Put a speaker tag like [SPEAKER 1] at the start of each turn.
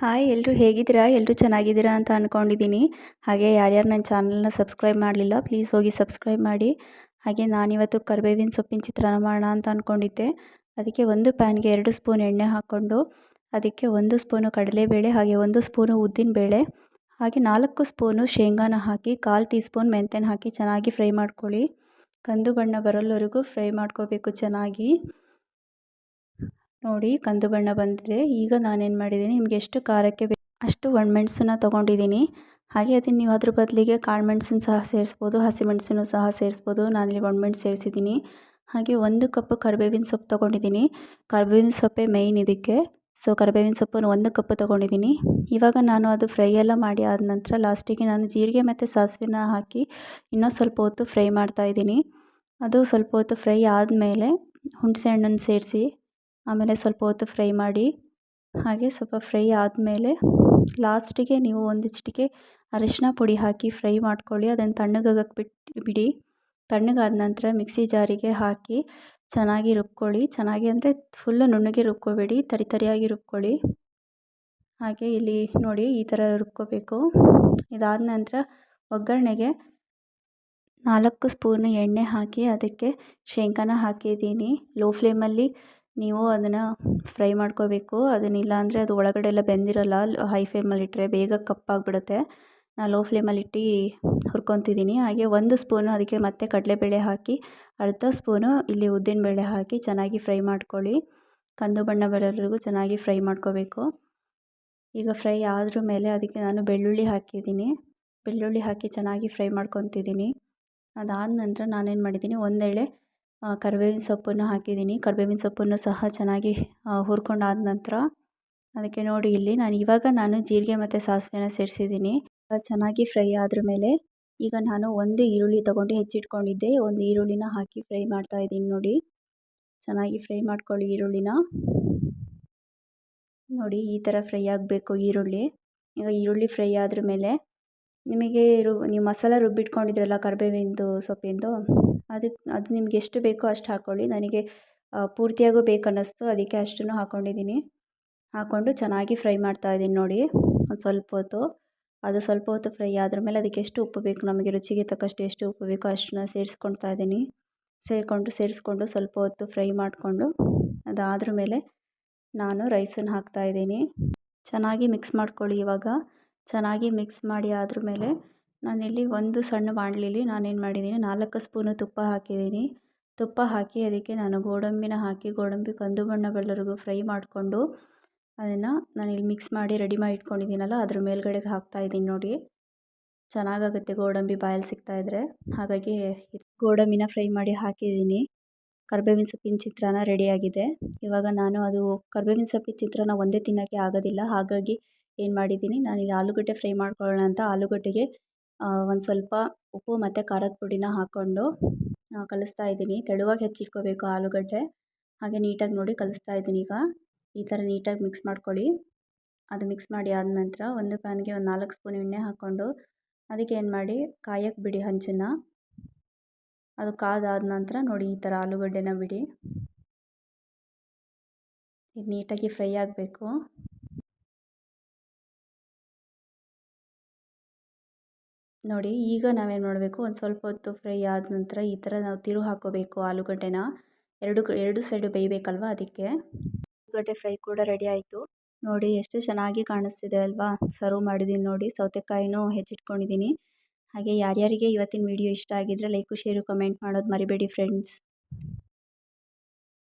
[SPEAKER 1] Hi ಎಲ್ಲರೂ ಹೇಗಿದ್ದೀರಾ? ಎಲ್ಲರೂ ಚೆನ್ನಾಗಿದ್ದೀರಾ ಅಂತ ಅಂದ್ಕೊಂಡಿದ್ದೀನಿ ಹಾಗೆ ಯಾರ್ಯಾರು ನನ್ನ ಚಾನಲ್ನ ಸಬ್ಸ್ಕ್ರೈಬ್ ಮಾಡಲಿಲ್ಲ, ಪ್ಲೀಸ್ ಹೋಗಿ ಸಬ್ಸ್ಕ್ರೈಬ್ ಮಾಡಿ. ಹಾಗೆ ನಾನಿವತ್ತು ಕರಿಬೇವಿನ ಸೊಪ್ಪಿನ ಚಿತ್ರಾನ್ನ ಮಾಡೋಣ ಅಂತ ಅಂದ್ಕೊಂಡಿದ್ದೆ ಅದಕ್ಕೆ ಒಂದು ಪ್ಯಾನ್ಗೆ ಎರಡು ಸ್ಪೂನ್ ಎಣ್ಣೆ ಹಾಕ್ಕೊಂಡು, ಅದಕ್ಕೆ ಒಂದು ಸ್ಪೂನು ಕಡಲೆಬೇಳೆ, ಹಾಗೆ ಒಂದು ಸ್ಪೂನು ಉದ್ದಿನಬೇಳೆ ಹಾಗೆ ನಾಲ್ಕು ಸ್ಪೂನು ಶೇಂಗಾನ ಹಾಕಿ, ಕಾಲು ಟೀ ಸ್ಪೂನ್ ಮೆಂತ್ಯನ ಹಾಕಿ ಚೆನ್ನಾಗಿ ಫ್ರೈ ಮಾಡ್ಕೊಳ್ಳಿ. ಕಂದು ಬಣ್ಣ ಬರೋಲ್ಲವರೆಗೂ ಫ್ರೈ ಮಾಡ್ಕೋಬೇಕು ಚೆನ್ನಾಗಿ. ನೋಡಿ, ಕಂದು ಬಣ್ಣ ಬಂದಿದೆ. ಈಗ ನಾನೇನು ಮಾಡಿದ್ದೀನಿ, ನಿಮಗೆ ಎಷ್ಟು ಖಾರಕ್ಕೆ ಬೇಕು, ಅಷ್ಟು ಒಣಮೆಣಸನ್ನ ತೊಗೊಂಡಿದ್ದೀನಿ. ಹಾಗೆ ಅದನ್ನು ನೀವು ಅದ್ರ ಬದಲಿಗೆ ಕಾಳು ಮೆಣಸನ್ನು ಸಹ ಸೇರಿಸ್ಬೋದು ಹಸಿಮೆಣಸನ್ನು ಸಹ ಸೇರಿಸ್ಬೋದು. ನಾನಿಲ್ಲಿ ಒಣಮೆಣ್ಸು ಸೇರಿಸಿದ್ದೀನಿ. ಹಾಗೆ ಒಂದು ಕಪ್ ಕರಿಬೇವಿನ ಸೊಪ್ಪು ತೊಗೊಂಡಿದ್ದೀನಿ. ಕರಿಬೇವಿನ ಸೊಪ್ಪೇ ಮೇಯ್ನ್ ಇದಕ್ಕೆ. ಸೊ ಕರಿಬೇವಿನ ಸೊಪ್ಪನ್ನು ಒಂದು ಕಪ್ ತೊಗೊಂಡಿದ್ದೀನಿ. ಇವಾಗ ನಾನು ಅದು ಫ್ರೈ ಎಲ್ಲ ಮಾಡಿ ಆದ ನಂತರ ಲಾಸ್ಟಿಗೆ ನಾನು ಜೀರಿಗೆ ಮತ್ತು ಸಾಸಿವೆನ ಹಾಕಿ ಇನ್ನೂ ಸ್ವಲ್ಪ ಹೊತ್ತು ಫ್ರೈ ಮಾಡ್ತಾಯಿದ್ದೀನಿ ಅದು ಸ್ವಲ್ಪ ಹೊತ್ತು ಫ್ರೈ ಆದಮೇಲೆ ಹುಣಸೆ ಹಣ್ಣನ್ನು ಸೇರಿಸಿ ಆಮೇಲೆ ಸ್ವಲ್ಪ ಹೊತ್ತು ಫ್ರೈ ಮಾಡಿ, ಹಾಗೆ ಸ್ವಲ್ಪ ಫ್ರೈ ಆದಮೇಲೆ ಲಾಸ್ಟಿಗೆ ನೀವು ಒಂದು ಚಿಟಿಕೆ ಅರಿಶಿನ ಪುಡಿ ಹಾಕಿ ಫ್ರೈ ಮಾಡ್ಕೊಳ್ಳಿ. ಅದನ್ನು ತಣ್ಣಗಾಗಕ್ಕೆ ಬಿಟ್ಟು ಬಿಡಿ. ತಣ್ಣಗಾದ ನಂತರ ಮಿಕ್ಸಿ ಜಾರಿಗೆ ಹಾಕಿ ಚೆನ್ನಾಗಿ ರುಬ್ಕೊಳ್ಳಿ. ಚೆನ್ನಾಗಿ ಅಂದರೆ ಫುಲ್ಲು ನುಣ್ಣಗೆ ರುಬ್ಕೋಬೇಡಿ, ತರಿ ತರಿಯಾಗಿ ರುಬ್ಕೊಳ್ಳಿ. ಹಾಗೆ ಇಲ್ಲಿ ನೋಡಿ ಈ ಥರ ರುಬ್ಕೋಬೇಕು. ಇದಾದ ನಂತರ ಒಗ್ಗರಣೆಗೆ ನಾಲ್ಕು ಸ್ಪೂನ್ ಎಣ್ಣೆ ಹಾಕಿ ಅದಕ್ಕೆ ಶೇಂಗಾನ ಹಾಕಿದ್ದೀನಿ. ಲೋ ಫ್ಲೇಮಲ್ಲಿ ನೀವು ಅದನ್ನು ಫ್ರೈ ಮಾಡ್ಕೋಬೇಕು. ಅದನ್ನಿಲ್ಲ ಅಂದರೆ ಅದು ಒಳಗಡೆ ಎಲ್ಲ ಬೆಂದಿರಲ್ಲ. ಹೈ ಫ್ಲೇಮಲ್ಲಿ ಇಟ್ಟರೆ ಬೇಗ ಕಪ್ಪಾಗಿಬಿಡುತ್ತೆ. ನಾನು ಲೋ ಫ್ಲೇಮಲ್ಲಿ ಇಟ್ಟು ಹುರ್ಕೊತಿದ್ದೀನಿ ಹಾಗೆ ಒಂದು ಸ್ಪೂನು ಅದಕ್ಕೆ ಮತ್ತೆ ಕಡಲೆಬೇಳೆ ಹಾಕಿ, ಅರ್ಧ ಸ್ಪೂನು ಇಲ್ಲಿ ಉದ್ದಿನಬೇಳೆ ಹಾಕಿ ಚೆನ್ನಾಗಿ ಫ್ರೈ ಮಾಡ್ಕೊಳ್ಳಿ. ಕಂದು ಬಣ್ಣ ಬರೋವರೆಗೂ ಚೆನ್ನಾಗಿ ಫ್ರೈ ಮಾಡ್ಕೋಬೇಕು. ಈಗ ಫ್ರೈ ಆದ್ರ ಮೇಲೆ ಅದಕ್ಕೆ ನಾನು ಬೆಳ್ಳುಳ್ಳಿ ಹಾಕಿದ್ದೀನಿ ಬೆಳ್ಳುಳ್ಳಿ ಹಾಕಿ ಚೆನ್ನಾಗಿ ಫ್ರೈ ಮಾಡ್ಕೊತಿದ್ದೀನಿ ಅದಾದ ನಂತರ ನಾನೇನು ಮಾಡಿದ್ದೀನಿ ಒಂದೆಳೆ ಕರಿಬೇವಿನ ಸೊಪ್ಪನ್ನು ಹಾಕಿದ್ದೀನಿ. ಕರಿಬೇವಿನ ಸೊಪ್ಪನ್ನು ಸಹ ಚೆನ್ನಾಗಿ ಹುರ್ಕೊಂಡಾದ ನಂತರ ಅದಕ್ಕೆ ನೋಡಿ ಇಲ್ಲಿ ನಾನು ಇವಾಗ ನಾನು ಜೀರಿಗೆ ಮತ್ತು ಸಾಸಿವೆನ ಸೇರಿಸಿದ್ದೀನಿ. ಚೆನ್ನಾಗಿ ಫ್ರೈ ಆದ್ರ ಮೇಲೆ ಈಗ ನಾನು ಒಂದು ಈರುಳ್ಳಿ ತೊಗೊಂಡು ಹೆಚ್ಚಿಟ್ಕೊಂಡಿದ್ದೆ. ಒಂದು ಈರುಳ್ಳಿನ ಹಾಕಿ ಫ್ರೈ ಮಾಡ್ತಾ ಇದ್ದೀನಿ ನೋಡಿ. ಚೆನ್ನಾಗಿ ಫ್ರೈ ಮಾಡ್ಕೊಳ್ಳಿ ಈರುಳ್ಳಿನ. ನೋಡಿ ಈ ಥರ ಫ್ರೈ ಆಗಬೇಕು ಈರುಳ್ಳಿ. ಈಗ ಈರುಳ್ಳಿ ಫ್ರೈ ಆದ್ರ ಮೇಲೆ ನಿಮಗೆ ರು, ನೀವು ಮಸಾಲೆ ರುಬ್ಬಿಟ್ಕೊಂಡಿದ್ರಲ್ಲ ಕರಿಬೇವಿಂದು ಸೊಪ್ಪಿಂದು? ಅದಕ್ಕೆ ಅದು ನಿಮ್ಗೆ ಎಷ್ಟು ಬೇಕೋ ಅಷ್ಟು ಹಾಕ್ಕೊಳ್ಳಿ ನನಗೆ ಪೂರ್ತಿಯಾಗೂ ಬೇಕನ್ನಿಸ್ತು. ಅದಕ್ಕೆ ಅಷ್ಟನ್ನು ಹಾಕ್ಕೊಂಡಿದ್ದೀನಿ ಹಾಕ್ಕೊಂಡು ಚೆನ್ನಾಗಿ ಫ್ರೈ ಮಾಡ್ತಾ ಇದ್ದೀನಿ ನೋಡಿ. ಒಂದು ಸ್ವಲ್ಪ ಹೊತ್ತು. ಅದು ಸ್ವಲ್ಪ ಹೊತ್ತು ಫ್ರೈ ಆದ್ರ ಮೇಲೆ ಅದಕ್ಕೆ ಎಷ್ಟು ಉಪ್ಪು ಬೇಕು? ನಮಗೆ ರುಚಿಗೆ ತಕ್ಕಷ್ಟು ಎಷ್ಟು ಉಪ್ಪು ಬೇಕೋ ಅಷ್ಟನ್ನ ಸೇರಿಸ್ಕೊಳ್ತಾ ಇದ್ದೀನಿ. ಸೇರಿಕೊಂಡು, ಸೇರಿಸ್ಕೊಂಡು ಸ್ವಲ್ಪ ಹೊತ್ತು ಫ್ರೈ ಮಾಡಿಕೊಂಡು, ಅದಾದ್ರ ಮೇಲೆ ನಾನು ರೈಸನ್ನು ಹಾಕ್ತಾಯಿದ್ದೀನಿ ಚೆನ್ನಾಗಿ ಮಿಕ್ಸ್ ಮಾಡ್ಕೊಳ್ಳಿ ಇವಾಗ. ಚೆನ್ನಾಗಿ ಮಿಕ್ಸ್ ಮಾಡಿ ಆದ್ರ ಮೇಲೆ ನಾನಿಲ್ಲಿ ಒಂದು ಸಣ್ಣ ಬಾಣಲಿಲಿ ನಾನೇನು ಮಾಡಿದ್ದೀನಿ, ನಾಲ್ಕು ಸ್ಪೂನು ತುಪ್ಪ ಹಾಕಿದ್ದೀನಿ. ತುಪ್ಪ ಹಾಕಿ ಅದಕ್ಕೆ ನಾನು ಗೋಡಂಬಿನ ಹಾಕಿ, ಗೋಡಂಬಿ ಕಂದು ಬಣ್ಣ ಬೆಳ್ಳರಿಗೂ ಫ್ರೈ ಮಾಡಿಕೊಂಡು ಅದನ್ನು ನಾನಿಲ್ಲಿ ಮಿಕ್ಸ್ ಮಾಡಿ ರೆಡಿ ಮಾಡಿ ಇಟ್ಕೊಂಡಿದ್ದೀನಲ್ಲ, ಅದ್ರ ಮೇಲ್ಗಡೆಗೆ ಹಾಕ್ತಾಯಿದ್ದೀನಿ ನೋಡಿ. ಚೆನ್ನಾಗುತ್ತೆ ಗೋಡಂಬಿ ಬಾಯಲ್ಲಿ ಸಿಗ್ತಾಯಿದ್ರೆ ಹಾಗಾಗಿ ಗೋಡಂಬಿನ ಫ್ರೈ ಮಾಡಿ ಹಾಕಿದ್ದೀನಿ. ಕರ್ಬೇವಿನ ಸೊಪ್ಪಿನ ಚಿತ್ರಾನ್ನ ರೆಡಿಯಾಗಿದೆ ಇವಾಗ ನಾನು ಅದು ಕರ್ಬೇವಿನ ಸೊಪ್ಪಿನ ಚಿತ್ರಾನ್ನ ಒಂದೇ ತಿನ್ನೋಕ್ಕೆ ಆಗೋದಿಲ್ಲ, ಹಾಗಾಗಿ ಏನು ಮಾಡಿದ್ದೀನಿ ನಾನಿಲ್ಲಿ ಆಲೂಗಡ್ಡೆ ಫ್ರೈ ಮಾಡ್ಕೊಳ್ಳೋಣ ಅಂತ ಆಲೂಗಡ್ಡೆಗೆ ಒಂದು ಸ್ವಲ್ಪ ಉಪ್ಪು ಮತ್ತು ಖಾರದ ಪುಡಿನ ಹಾಕ್ಕೊಂಡು ಕಲಿಸ್ತಾ ಇದ್ದೀನಿ. ತೆಳುವಾಗಿ ಹೆಚ್ಚಿಟ್ಕೋಬೇಕು ಆಲೂಗಡ್ಡೆ. ಹಾಗೆ ನೀಟಾಗಿ ನೋಡಿ ಕಲಿಸ್ತಾ ಇದ್ದೀನಿ ಈಗ. ಈ ಥರ ನೀಟಾಗಿ ಮಿಕ್ಸ್ ಮಾಡ್ಕೊಳ್ಳಿ. ಅದು ಮಿಕ್ಸ್ ಮಾಡಿ ಆದ ನಂತರ ಒಂದು ಪ್ಯಾನ್ಗೆ ಒಂದು ನಾಲ್ಕು ಸ್ಪೂನ್ ಎಣ್ಣೆ ಹಾಕ್ಕೊಂಡು ಅದಕ್ಕೆ ಏನು ಮಾಡಿ, ಕಾಯಕ್ಕೆ ಬಿಡಿ ಹಂಚನ್ನು. ಅದು ಕಾದಾದ ನಂತರ ನೋಡಿ ಈ ಥರ ಆಲೂಗಡ್ಡೆನ ಬಿಡಿ. ಇದು ನೀಟಾಗಿ ಫ್ರೈ ಆಗಬೇಕು. ನೋಡಿ, ಈಗ ನಾವೇನು ಮಾಡಬೇಕು? ಒಂದು ಸ್ವಲ್ಪ ಹೊತ್ತು ಫ್ರೈ ಆದ ನಂತರ ಈ ಥರ ನಾವು ತಿರು ಹಾಕೋಬೇಕು ಆಲೂಗಡ್ಡೆನ. ಎರಡು ಎರಡು ಸೈಡು ಬೇಯಬೇಕಲ್ವ ಅದಕ್ಕೆ? ಆಲೂಗಡ್ಡೆ ಫ್ರೈ ಕೂಡ ರೆಡಿ ಆಯಿತು. ನೋಡಿ, ಎಷ್ಟು ಚೆನ್ನಾಗಿ ಕಾಣಿಸ್ತಿದೆ ಅಲ್ವಾ? ಸರ್ವ್ ಮಾಡಿದ್ದೀನಿ ನೋಡಿ, ಸೌತೆಕಾಯಿನೂ ಹೆಚ್ಚಿಟ್ಕೊಂಡಿದ್ದೀನಿ ಹಾಗೆ ಯಾರ್ಯಾರಿಗೆ ಇವತ್ತಿನ ವೀಡಿಯೋ ಇಷ್ಟ ಆಗಿದ್ದರೆ ಲೈಕು ಶೇರು ಕಮೆಂಟ್ ಮಾಡೋದು ಮರಿಬೇಡಿ ಫ್ರೆಂಡ್ಸ್